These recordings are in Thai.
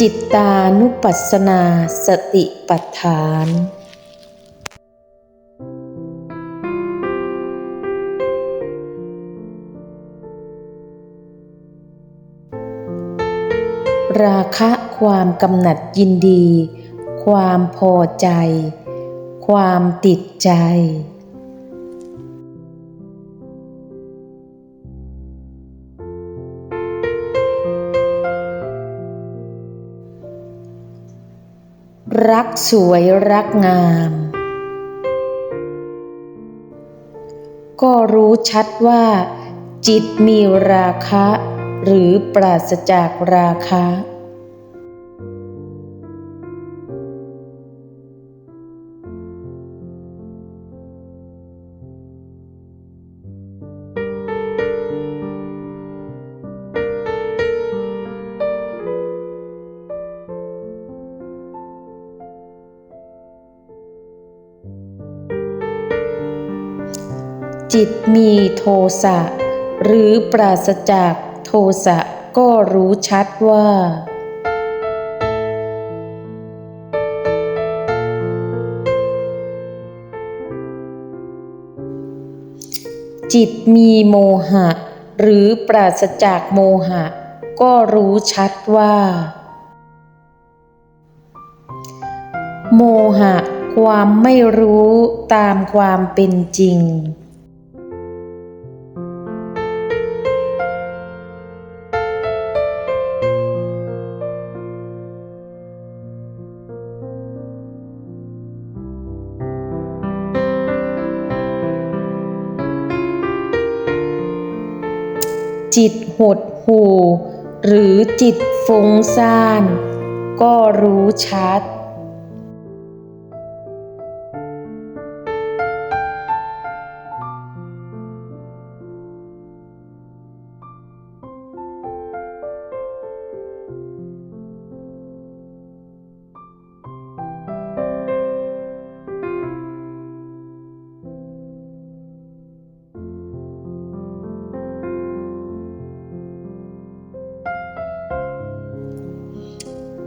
จิตตานุปัสสนาสติปัฏฐาน ราคะความกำหนัดยินดี ความพอใจ ความติดใจ รักสวยรักงาม ก็รู้ชัดว่า จิตมีราคะ หรือปราศจากราคะ จิตมีโทสะหรือปราศจากโทสะก็รู้ชัดว่า จิตมีโมหะ หรือปราศจากโมหะ ก็รู้ชัดว่า โมหะความไม่รู้ตามความเป็นจริง จิตหดหู่ หรือจิตฟุ้งซ่าน ก็รู้ชัด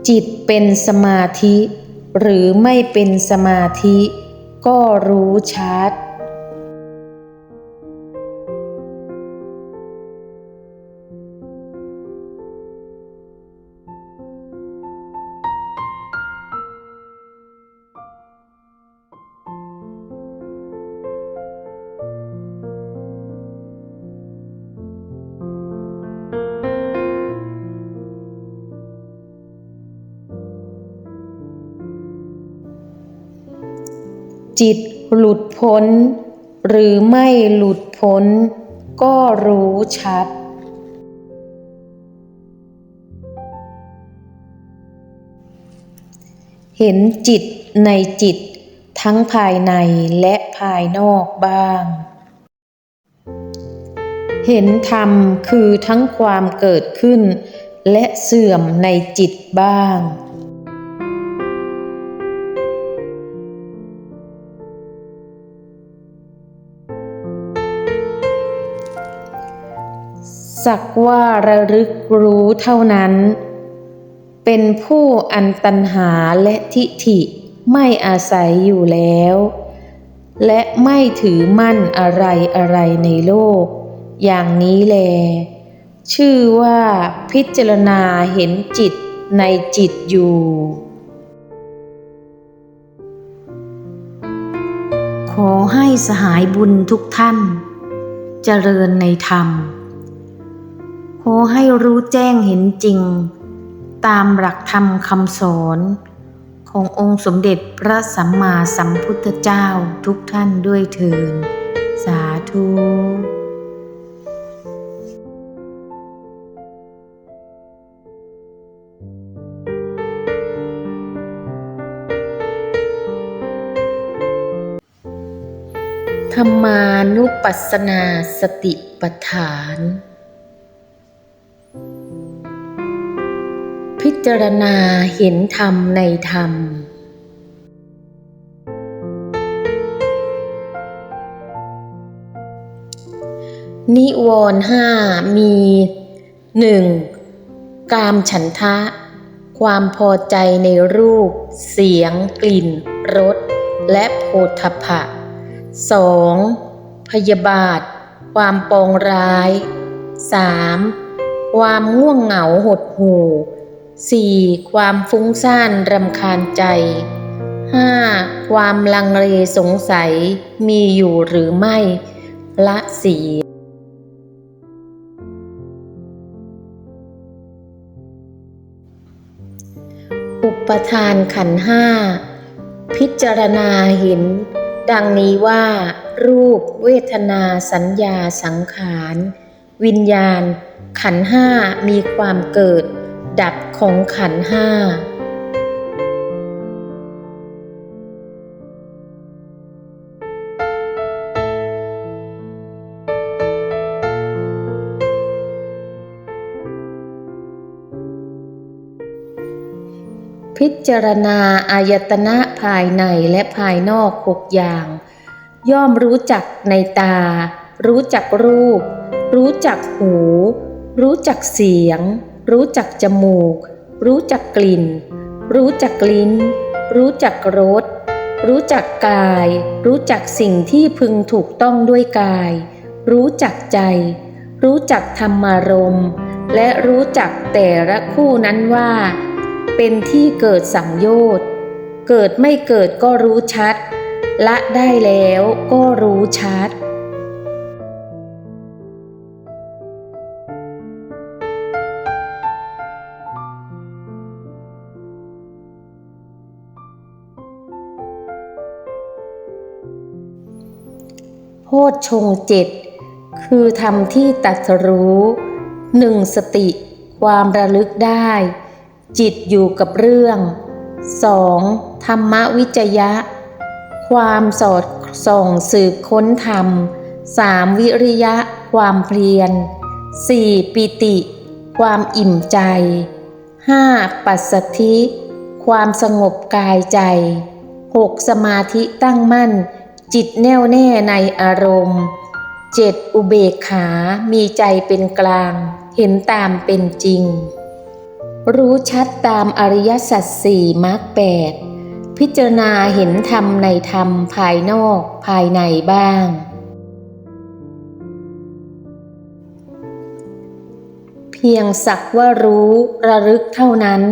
จิตเป็นสมาธิ หรือไม่เป็นสมาธิ ก็รู้ชัด จิตหลุดพ้น หรือไม่หลุดพ้น ก็รู้ชัด เห็นจิตในจิตทั้งภายในและภายนอกบ้าง เห็นธรรมคือทั้งความเกิดขึ้น และเสื่อมในจิตบ้าง สักว่าระลึกรู้เท่านั้น เป็นผู้อันตันหาและทิฐิไม่อาศัยอยู่แล้ว และไม่ถือมั่นอะไรอะไรในโลก อย่างนี้แล ชื่อว่าพิจารณาเห็นจิตในจิตอยู่ ขอให้สหายบุญทุกท่าน เจริญในธรรม ขอให้รู้แจ้งเห็นจริง ตามหลักธรรมคำสอน ขององค์สมเด็จพระสัมมาสัมพุทธเจ้าทุกท่านด้วยเถิดสาธุธรรมานุปัสสนาสติปัฏฐาน พิจารณาเห็นธรรมในธรรม นิวรณ์ห้ามีหนึ่งกามฉันทะ ความพอใจในรูป เสียง กลิ่นรสและโผฏฐัพพะ 2. พยาบาท ความปองร้าย 3. ความง่วงเหงาหดหู่ 4. ความฟุ้งซ่านรำคาญใจ 5. ความลังเลสงสัยมีอยู่หรือไม่ ละสีอุปทานขันห้า พิจารณาเห็น ดังนี้ว่า รูปเวทนาสัญญาสังขาร วิญญาณ ขันห้ามีความเกิด ดับของขันห้าพิจารณาอายตนะภายในและภายนอกหกอย่าง ย่อมรู้จักในตา รู้จักรูป รู้จักหู รู้จักเสียง รู้จักจมูก รู้จักกลิ่น รู้จักลิ้น รู้จักรส รู้จักกาย รู้จักสิ่งที่พึงถูกต้องด้วยกาย รู้จักใจ รู้จักธรรมารมณ์ และรู้จักแต่ละคู่นั้นว่า เป็นที่เกิดสังโยชน์ เกิดไม่เกิดก็รู้ชัด ละได้แล้วก็รู้ชัด พชฌงเจ็ดคือธรรมที่ตัสรู้หนึ่งสติความระลึกได้ จิตอยู่กับเรื่อง 2. ธรรมวิจยะ ความสอดส่องสืบค้นธรรม 3. วิริยะ ความเพียร 4. ปิติ ความอิ่มใจ 5. ปัสสธิ ความสงบกายใจ 6. สมาธิตั้งมั่น จิตแน่วแน่ในอารมณ์ 7. อุเบกขา มีใจเป็นกลาง เห็นตามเป็นจริง รู้ชัดตามอริยสัจสี่มรรคแปดพิจารณาเห็นธรรมในธรรมภายนอกภายในบ้าง เพียงสักว่ารู้ระลึกเท่านั้น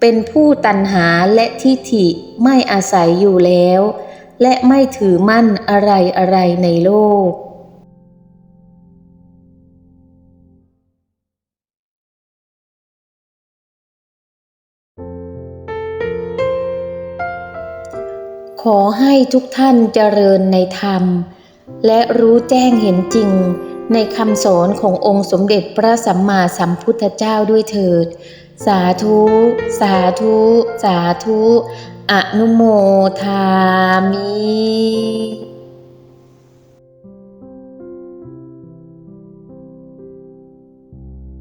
เป็นผู้ตัณหาและทิฏฐิไม่อาศัยอยู่แล้ว และไม่ถือมั่นอะไรอะไรในโลก ขอให้ทุกท่านเจริญในธรรม และรู้แจ้งเห็นจริงในคำสอนขององค์สมเด็จพระสัมมาสัมพุทธเจ้าด้วยเถิด สาธุ สาธุ สาธุ อนุโมทามิ